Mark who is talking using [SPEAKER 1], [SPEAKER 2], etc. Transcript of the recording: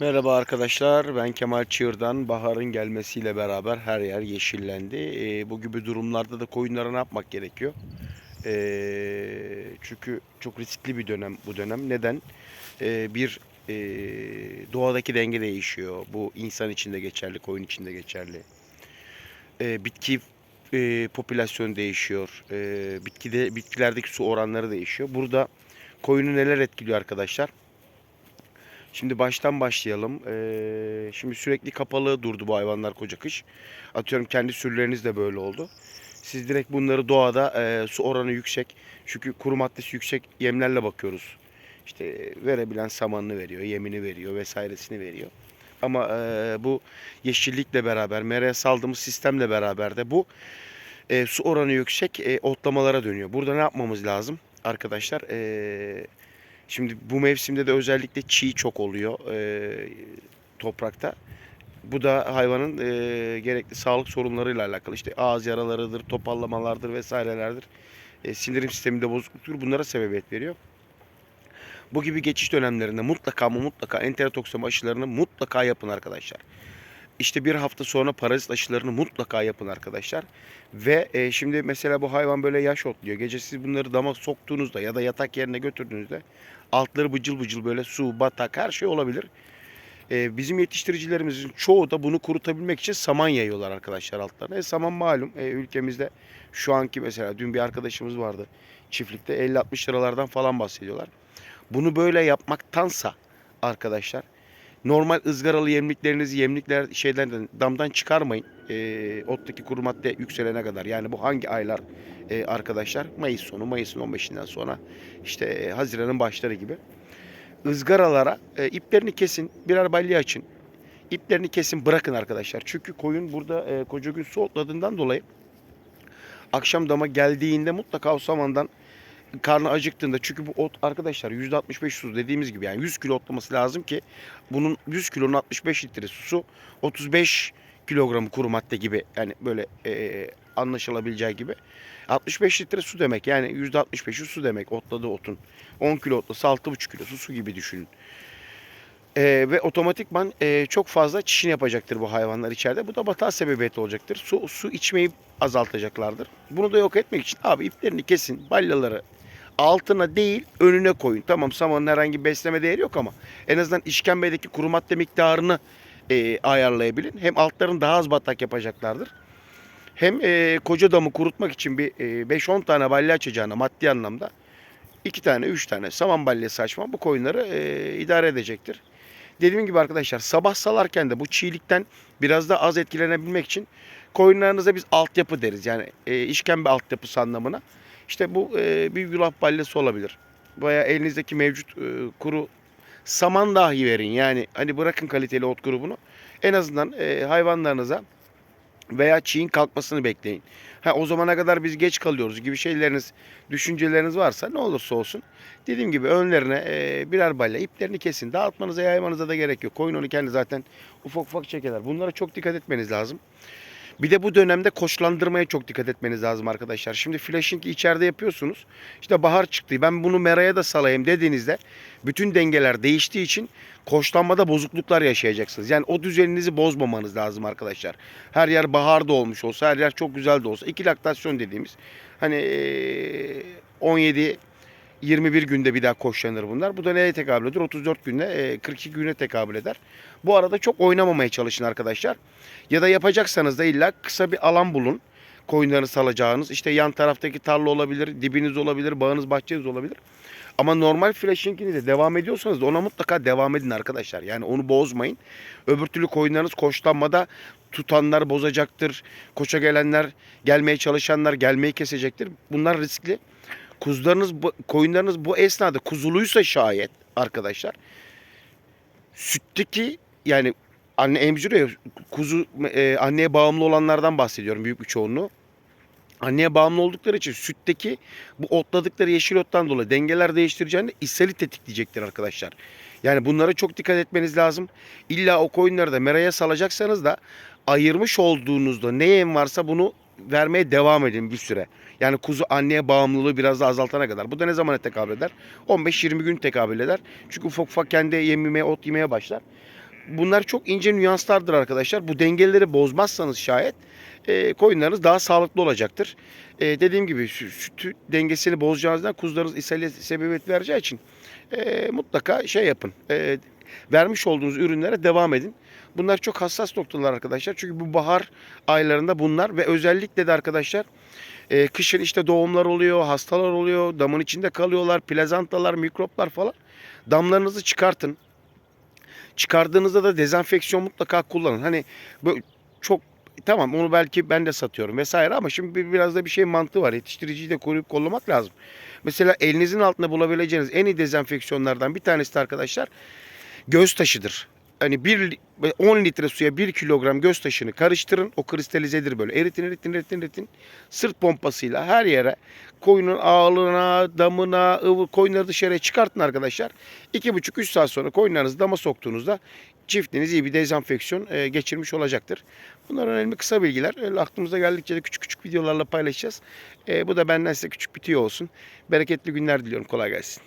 [SPEAKER 1] Merhaba arkadaşlar, ben Kemal Çığır'dan. Baharın gelmesiyle beraber her yer yeşillendi. Ee, bu gibi durumlarda da koyunlara ne yapmak gerekiyor? Ee, çünkü çok riskli bir dönem bu dönem. Neden? Ee, bir e, doğadaki denge değişiyor. Bu insan için de geçerli, koyun için de geçerli. Ee, bitki e, popülasyonu değişiyor. Ee, bitkide bitkilerdeki su oranları değişiyor. Burada koyunu neler etkiliyor arkadaşlar? Şimdi baştan başlayalım. Ee, şimdi sürekli kapalı durdu bu hayvanlar koca kış. Atıyorum kendi sürüleriniz de böyle oldu. Siz direkt bunları doğada e, su oranı yüksek. Çünkü kuru maddesi yüksek yemlerle bakıyoruz. İşte verebilen samanını veriyor, yemini veriyor vesairesini veriyor. Ama e, bu yeşillikle beraber, meraya saldığımız sistemle beraber de bu e, su oranı yüksek e, otlamalara dönüyor. Burada ne yapmamız lazım arkadaşlar? E, Şimdi bu mevsimde de özellikle çiğ çok oluyor e, toprakta. Bu da hayvanın e, gerekli sağlık sorunlarıyla alakalı. İşte ağız yaralarıdır, topallamalardır vesairelerdir. E, sindirim sisteminde bozukluktur. Bunlara sebebiyet veriyor. Bu gibi geçiş dönemlerinde mutlaka ama mutlaka enterotoksemi aşılarını mutlaka yapın arkadaşlar. İşte bir hafta sonra parazit aşılarını mutlaka yapın arkadaşlar. Ve e, şimdi mesela bu hayvan böyle yaş otluyor. Gece siz bunları dama soktuğunuzda ya da yatak yerine götürdüğünüzde altları bıcıl bıcıl böyle su, batak her şey olabilir. E, bizim yetiştiricilerimizin çoğu da bunu kurutabilmek için saman yayıyorlar arkadaşlar altlarına. E, saman malum e, ülkemizde şu anki mesela dün bir arkadaşımız vardı çiftlikte 50-60 liralardan falan bahsediyorlar. Bunu böyle yapmaktansa arkadaşlar normal ızgaralı yemliklerinizi yemlikler şeylerden damdan çıkarmayın. E, ottaki kuru madde yükselene kadar. Yani bu hangi aylar e, arkadaşlar? Mayıs sonu, Mayıs'ın 15'inden sonra işte e, Haziran'ın başları gibi. ızgaralara e, iplerini kesin, birer balya açın. İplerini kesin bırakın arkadaşlar. Çünkü koyun burada e, koca gün su otladığından dolayı akşam dama geldiğinde mutlaka o samandan karnı acıktığında çünkü bu ot arkadaşlar %65 su dediğimiz gibi yani 100 kilo otlaması lazım ki bunun 100 kilonun 65 litresi su 35 kilogramı kuru madde gibi yani böyle e, anlaşılabileceği gibi 65 litre su demek yani %65'i su demek otladığı otun 10 kilo otlasa 6,5 kilosu su gibi düşünün. E, ve otomatikman e, çok fazla çişini yapacaktır bu hayvanlar içeride. Bu da batağa sebebiyet olacaktır. Su, su içmeyi azaltacaklardır. Bunu da yok etmek için abi iplerini kesin, balyaları altına değil önüne koyun. Tamam samanın herhangi bir besleme değeri yok ama en azından işkembedeki kuru madde miktarını e, ayarlayabilin. Hem altların daha az batak yapacaklardır. Hem e, koca damı kurutmak için bir e, 5-10 tane balya açacağına maddi anlamda 2 tane 3 tane saman balyası açma bu koyunları e, idare edecektir. Dediğim gibi arkadaşlar sabah salarken de bu çiğlikten biraz da az etkilenebilmek için koyunlarınıza biz altyapı deriz. Yani e, işkembe altyapısı anlamına. İşte bu e, bir yulaf balyası olabilir. Veya elinizdeki mevcut e, kuru saman dahi verin. Yani hani bırakın kaliteli ot grubunu. En azından e, hayvanlarınıza veya çiğin kalkmasını bekleyin. Ha o zamana kadar biz geç kalıyoruz gibi şeyleriniz, düşünceleriniz varsa ne olursa olsun dediğim gibi önlerine e, birer balya iplerini kesin. Dağıtmanıza yaymanıza da gerek yok. Koyun onu kendi zaten ufak ufak çekeler. Bunlara çok dikkat etmeniz lazım. Bir de bu dönemde koçlandırmaya çok dikkat etmeniz lazım arkadaşlar. Şimdi flashing içeride yapıyorsunuz. İşte bahar çıktı. Ben bunu meraya da salayım dediğinizde bütün dengeler değiştiği için koçlanmada bozukluklar yaşayacaksınız. Yani o düzeninizi bozmamanız lazım arkadaşlar. Her yer baharda olmuş olsa, her yer çok güzel de olsa. iki laktasyon dediğimiz hani eee, 17 21 günde bir daha koşlanır bunlar. Bu da neye tekabül eder? 34 günde, e, 42 güne tekabül eder. Bu arada çok oynamamaya çalışın arkadaşlar. Ya da yapacaksanız da illa kısa bir alan bulun. Koyunları salacağınız. İşte yan taraftaki tarla olabilir, dibiniz olabilir, bağınız, bahçeniz olabilir. Ama normal flashing'inize devam ediyorsanız da ona mutlaka devam edin arkadaşlar. Yani onu bozmayın. Öbür türlü koyunlarınız koçlanmada tutanlar bozacaktır. Koça gelenler, gelmeye çalışanlar gelmeyi kesecektir. Bunlar riskli. Kuzularınız, koyunlarınız bu esnada kuzuluysa şayet arkadaşlar sütteki yani anne emziriyor kuzu e, anneye bağımlı olanlardan bahsediyorum büyük bir çoğunluğu. Anneye bağımlı oldukları için sütteki bu otladıkları yeşil ottan dolayı dengeler değiştireceğinde ishali tetikleyecektir arkadaşlar. Yani bunlara çok dikkat etmeniz lazım. İlla o koyunları da meraya salacaksanız da ayırmış olduğunuzda ne yem varsa bunu vermeye devam edin bir süre. Yani kuzu anneye bağımlılığı biraz da azaltana kadar. Bu da ne zamana tekabül eder? 15-20 gün tekabül eder. Çünkü ufak ufak kendi yem yemeye, ot yemeye başlar. bunlar çok ince nüanslardır arkadaşlar. Bu dengeleri bozmazsanız şayet e, koyunlarınız daha sağlıklı olacaktır. E, dediğim gibi şu, sütü dengesini bozacağınızdan kuzularınız ishale sebebiyet vereceği için e, mutlaka şey yapın. E, vermiş olduğunuz ürünlere devam edin. Bunlar çok hassas noktalar arkadaşlar. Çünkü bu bahar aylarında bunlar ve özellikle de arkadaşlar e, kışın işte doğumlar oluyor, hastalar oluyor, damın içinde kalıyorlar, plazantalar, mikroplar falan. Damlarınızı çıkartın. Çıkardığınızda da dezenfeksiyon mutlaka kullanın. Hani bu çok tamam onu belki ben de satıyorum vesaire ama şimdi bir- biraz da bir şey mantığı var. Yetiştiriciyi de koruyup kollamak lazım. Mesela elinizin altında bulabileceğiniz en iyi dezenfeksiyonlardan bir tanesi de arkadaşlar göz taşıdır. Hani bir, li- 10 litre suya 1 kilogram göz taşını karıştırın. O kristalizedir böyle. Eritin, eritin, eritin, eritin. Sırt pompasıyla her yere koyunun ağlına, damına, ıvı, koyunları dışarıya çıkartın arkadaşlar. 2,5-3 saat sonra koyunlarınızı dama soktuğunuzda çiftiniz iyi bir dezenfeksiyon e, geçirmiş olacaktır. Bunlar önemli kısa bilgiler. Öyle aklımıza geldikçe de küçük küçük videolarla paylaşacağız. E, bu da benden size küçük bir tüyo olsun. Bereketli günler diliyorum. Kolay gelsin.